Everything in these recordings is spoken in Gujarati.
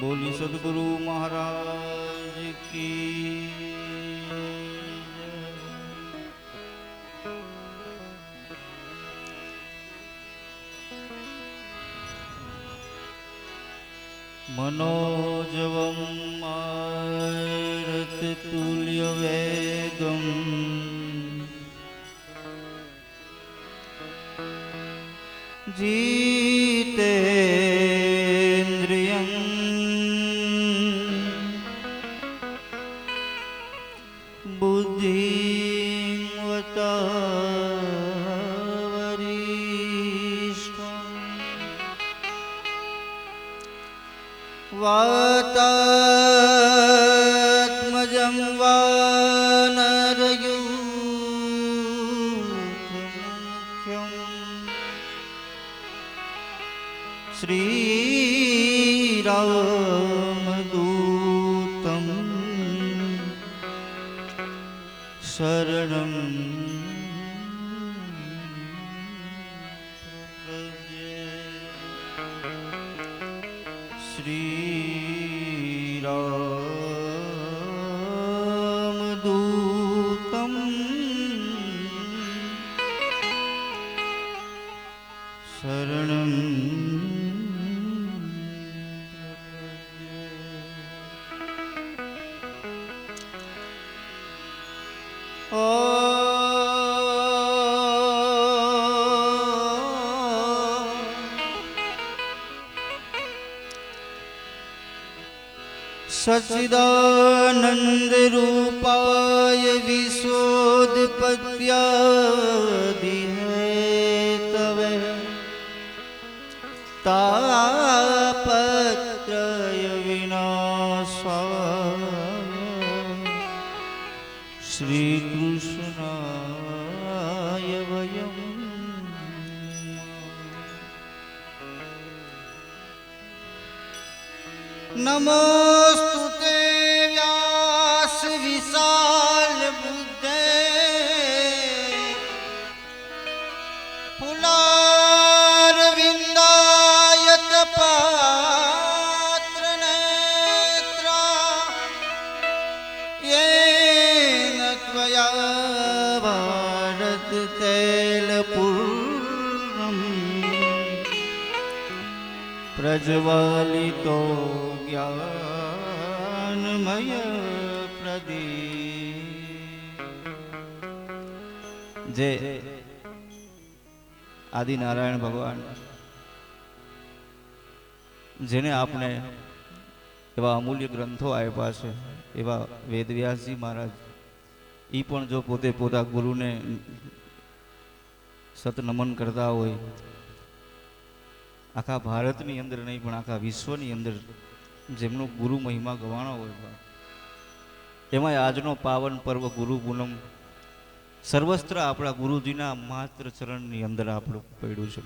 બોલી સદગુરુ મહારાજ કી મનોજવમ તુલ્ય વે वातात्मजं वानरयूथमुख्यम् સચિદાનંદ રૂપાય વિશોદપત્યા વાલી તો જ્ઞાનમય પ્રદી જે આદિનારાયણ ભગવાન, જેને આપણે એવા અમૂલ્ય ગ્રંથો આપ્યા છે, એવા વેદવ્યાસજી મહારાજ એ પણ જો પોતે પોતા ગુરુને સતનમન કરતા હોય આખા ભારતની અંદર નહીં, પણ આખા વિશ્વની અંદર જેમનો ગુરુ મહિમા ગવાણો હોય. એમાંય આજનો પાવન પર્વ ગુરુ પૂનમ સર્વસ્ત્ર આપણા ગુરુજીના માત્ર ચરણની અંદર આપણું પડ્યું છે.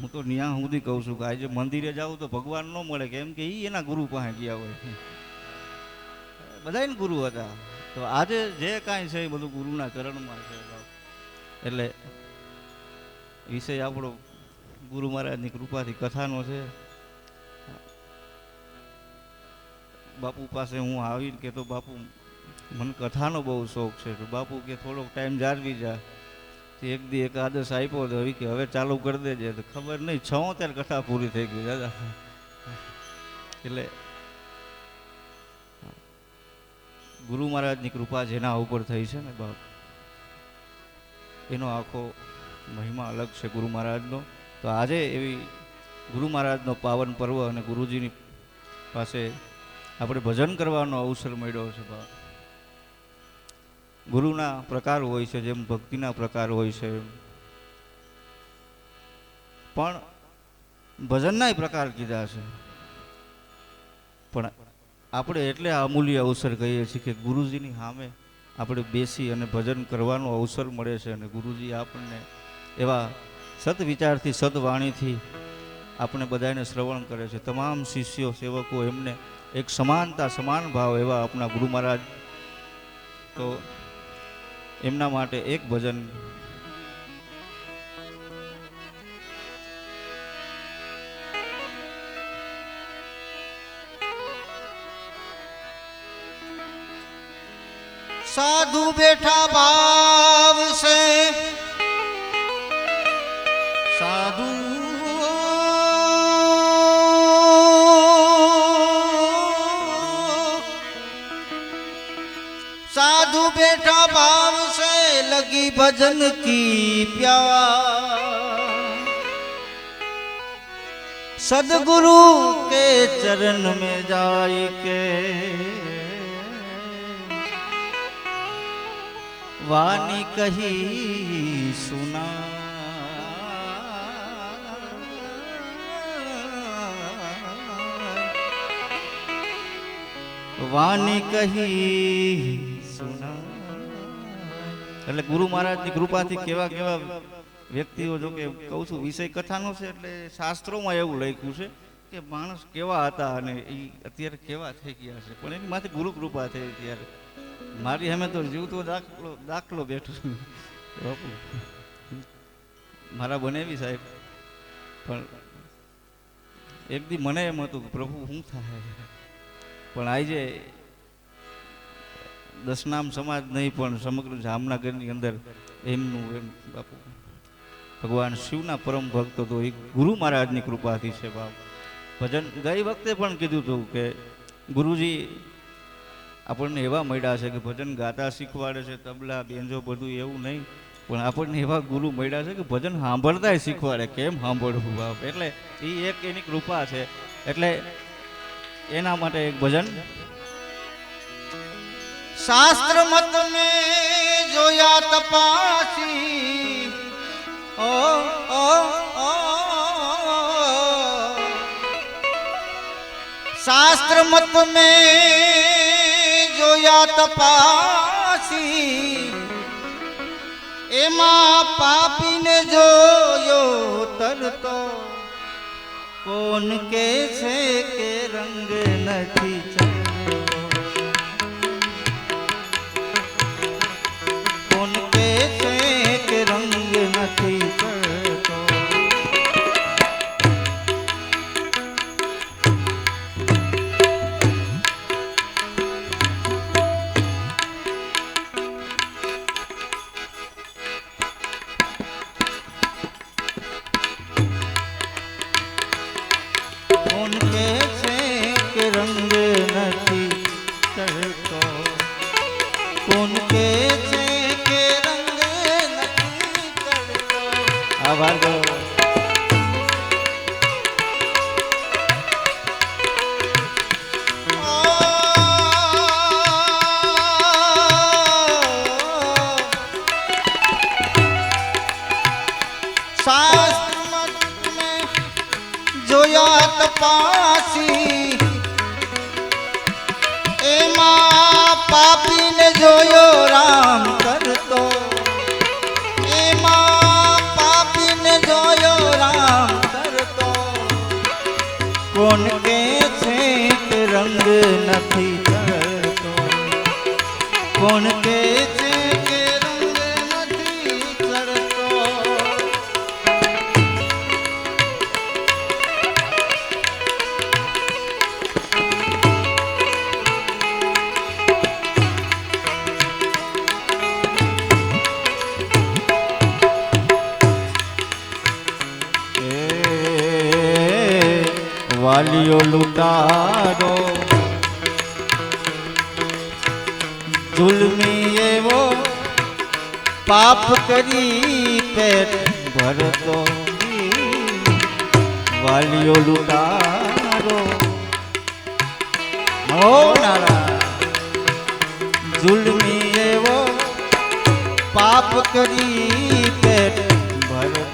હું તો ન્યા સુધી કહું છું કે આજે મંદિરે જાઉં તો ભગવાન ન મળે, કેમ કે એ એના ગુરુ પાસે ગયા હોય બધાય ગુરુ હતા તો આજે જે કાંઈ છે એ બધું ગુરુના ચરણમાં છે એટલે વિષય આપણો ગુરુ મહારાજની કૃપાથી કથાનો છે. બાપુ પાસે હું આવીને કે તો બાપુ, મને કથાનો બહુ શોખ છે. તો બાપુ કે, થોડોક ટાઈમ જાળવી જા. એક દી એક આદર્શ આપ્યો તો હવે કે, હવે ચાલુ કરી દેજે. તો ખબર નહીં છોતેર કથા પૂરી થઈ ગઈ, દાદા. એટલે ગુરુ મહારાજની કૃપા જેના ઉપર થઈ છે ને બાપ, એનો આખો મહિમા અલગ છે ગુરુ મહારાજનો. તો આજે એવી ગુરુ મહારાજનો પાવન પર્વ અને ગુરુજીની પાસે આપણે ભજન કરવાનો અવસર મળ્યો છે ગુરુના પ્રકાર હોય છે, જેમ ભક્તિના પ્રકાર હોય છે. પણ ભજનના પ્રકાર કીધા છે. પણ આપણે એટલે અમૂલ્ય અવસર કહીએ છીએ કે ગુરુજીની સામે આપણે બેસી અને ભજન કરવાનો અવસર મળે છે અને ગુરુજી આપણને એવા સદવિચારથી, સદવાણીથી આપણે બધાને શ્રવણ કરે છે. તમામ શિષ્યો, સેવકો એમને એક સમાનતા, સમાન ભાવ એવા આપણા ગુરુ મહારાજ. તો એમના માટે એક ભજન સાધુ બેઠા ભાવ लगी भजन की प्यार सदगुरु के चरण में जाई के। वाणी कही सुना। वाणी कही सुना। એટલે ગુરુ મહારાજની કૃપાથી કેવા કેવા વ્યક્તિઓ જો કે કહું છું, વિષય કથાનો છે એટલે શાસ્ત્રોમાં એવું લખ્યું છે કે માણસ કેવા હતા અને એ અત્યારે કેવા થઈ ગયા છે. પણ એની માથે ગુરુ કૃપા થઈ ત્યારે મારી હમે તો જીવતો દાખલો દાખલો બેઠો. બાપુ. મારા બનેવી સાહેબ. પણ એક દી મને એમ હતું કે પ્રભુ શું થાય? પણ આજે દસનામ સમાજ નહીં, પણ સમગ્ર જામનગરની અંદર એમનું એમ બાપુ. ભગવાન શિવના પરમ ભક્ત તો એ ગુરુ મહારાજની કૃપાથી છે બાપ. ભજન ગઈ વખતે પણ કીધું હતું કે ગુરુજી, આપણને એવા મળ્યા છે કે ભજન ગાતા શીખવાડે છે, તબલા બેન્જો બધું એવું નહીં, પણ આપણને એવા ગુરુ મળ્યા છે કે ભજન સાંભળતાય શીખવાડે. કેમ સાંભળવું બાપ? એટલે એ એક એની કૃપા છે. એટલે એના માટે એક ભજન શાસ્ત્ર મત મે જોયા તપાસી. ઓ ઓ શાસ્ત્ર મત મે જોયા તપાસી. એમાં પાપીને જોયો તરતો. કોણ કે છે કે રંગ નથી ચડતો કે છે વાલીઓ લૂંટારો. જુલમી એવો પાપ કરી પેટ ભરતો વાલીઓ લૂંટારો. હો નારા જુલમી એવો પાપ કરી પેટ ભરતો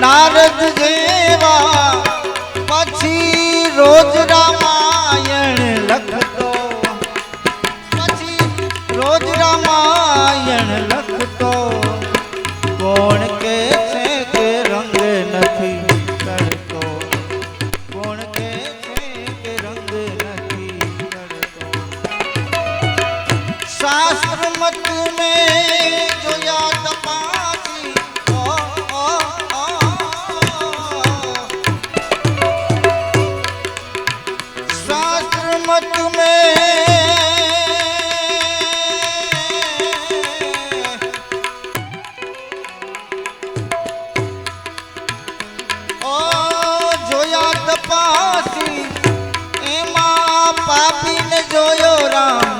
નારદ જેવા. પછી રોજ રામાયણ જોયો રામ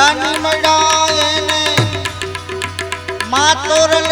જ્ઞાન મળાય એને માતોરલ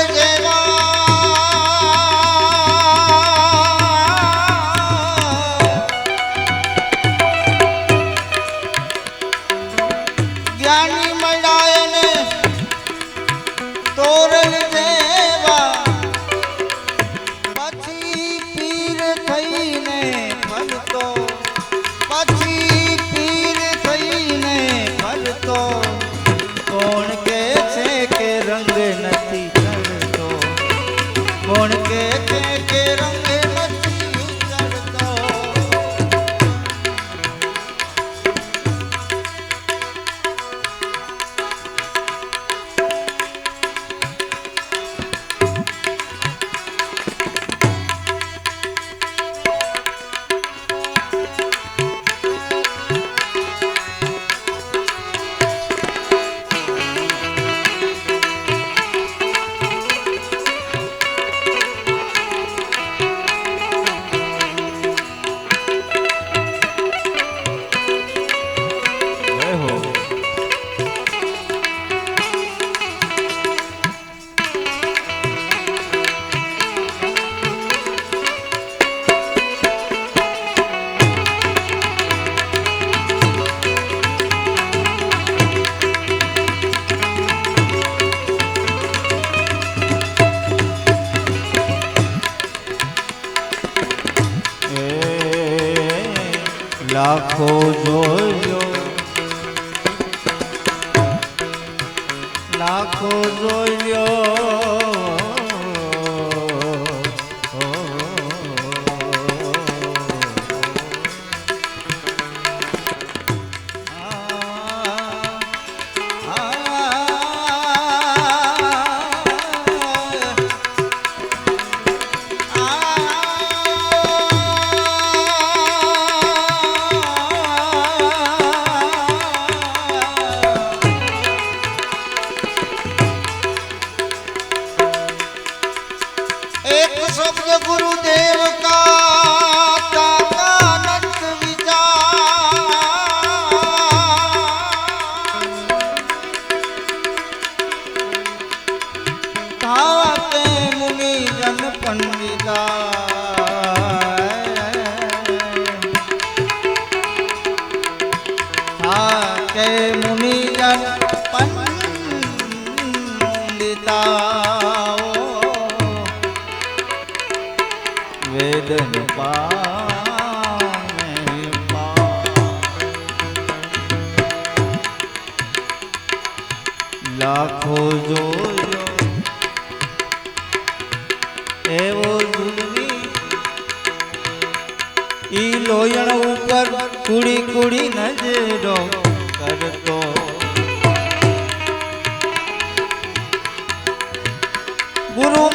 લાખો જોયો. રાખો જોયો.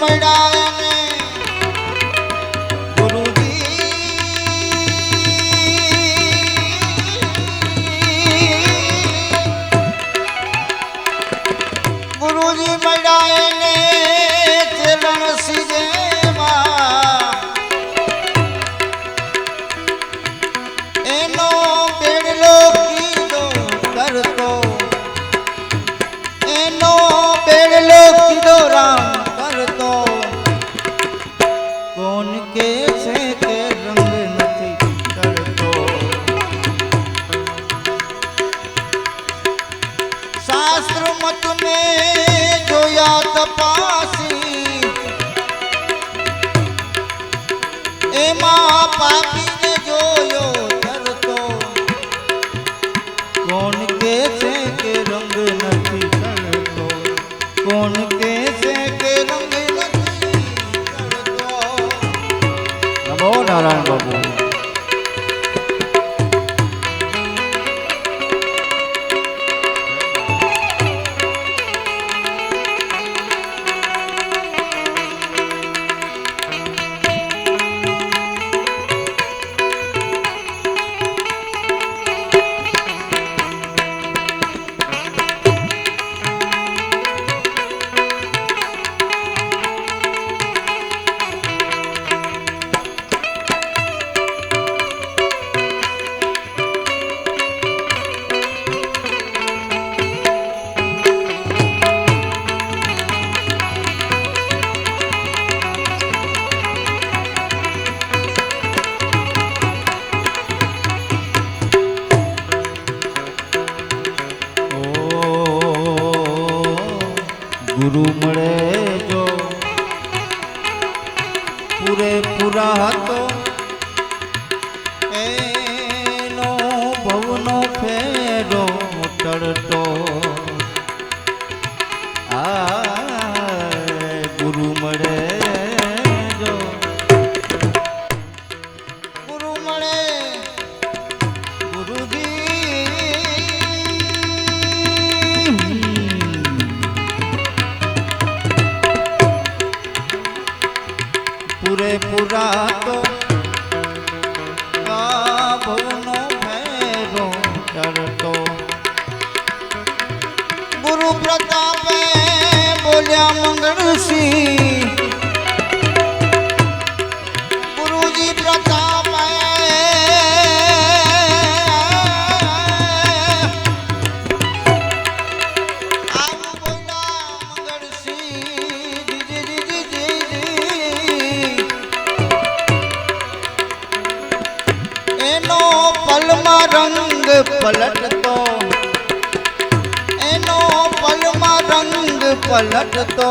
பைடா રંગ પલટતો.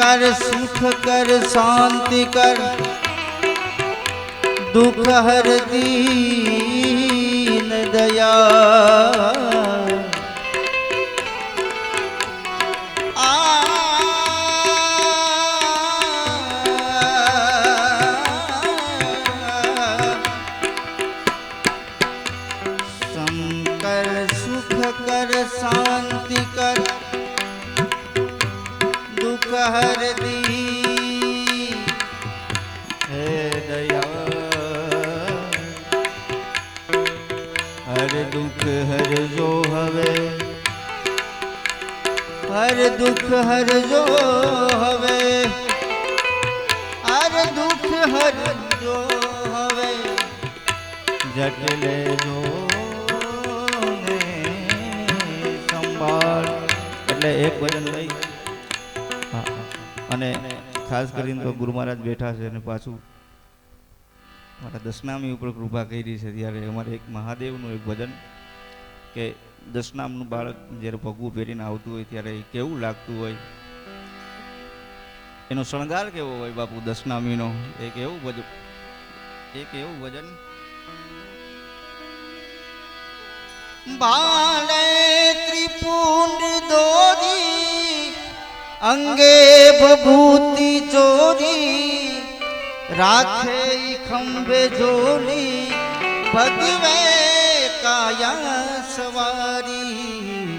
કર સુખ કર શાંતિ કર. દુઃખ હર દીન દયા. અને પાછું મારા દશનામી ઉપર કૃપા કરી છે. ત્યારે અમારે એક મહાદેવનું એક ભજન કે દશનામનું બાળક જ્યારે પગવું પહેરીને આવતું હોય ત્યારે કેવું લાગતું હોય? એનો શણગાર કેવો હોય બાપુ દશનામીનો એક એવું ભજન એક એવું ભજન? બાલે ત્રિપુંડ દોરી, અંગે ભભૂતિ ચોરી રાખે ખંભે ઝોલી, ભગવે કાયા સવારી.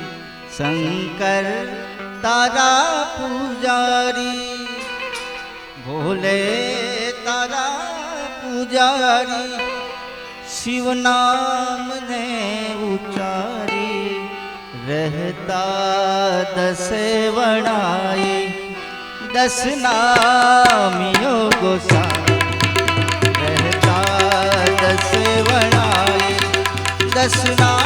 શંકર તારા પૂજારી, ભોલે તારા પૂજારી શિવ નામ ને ઉચારી. રહેતા દસે વણાઈ દસ નામિયો ગોસા દસ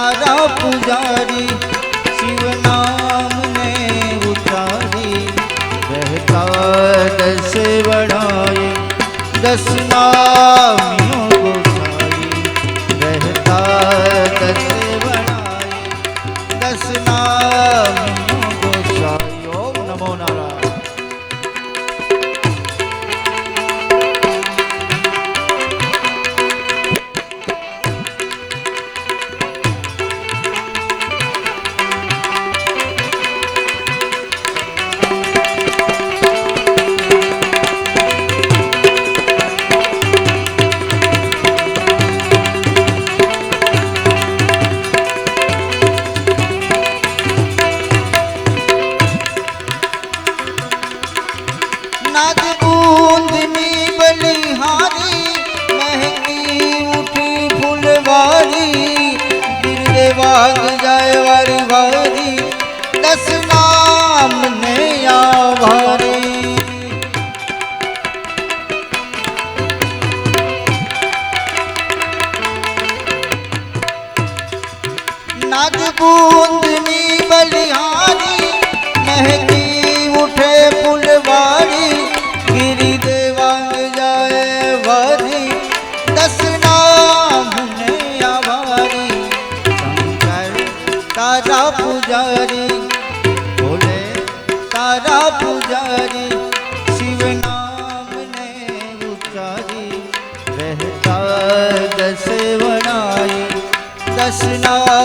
તારા પૂજારી શિવ નામ ને ઉતારી રહેતા દસ વણાય દસ નામિયો દસ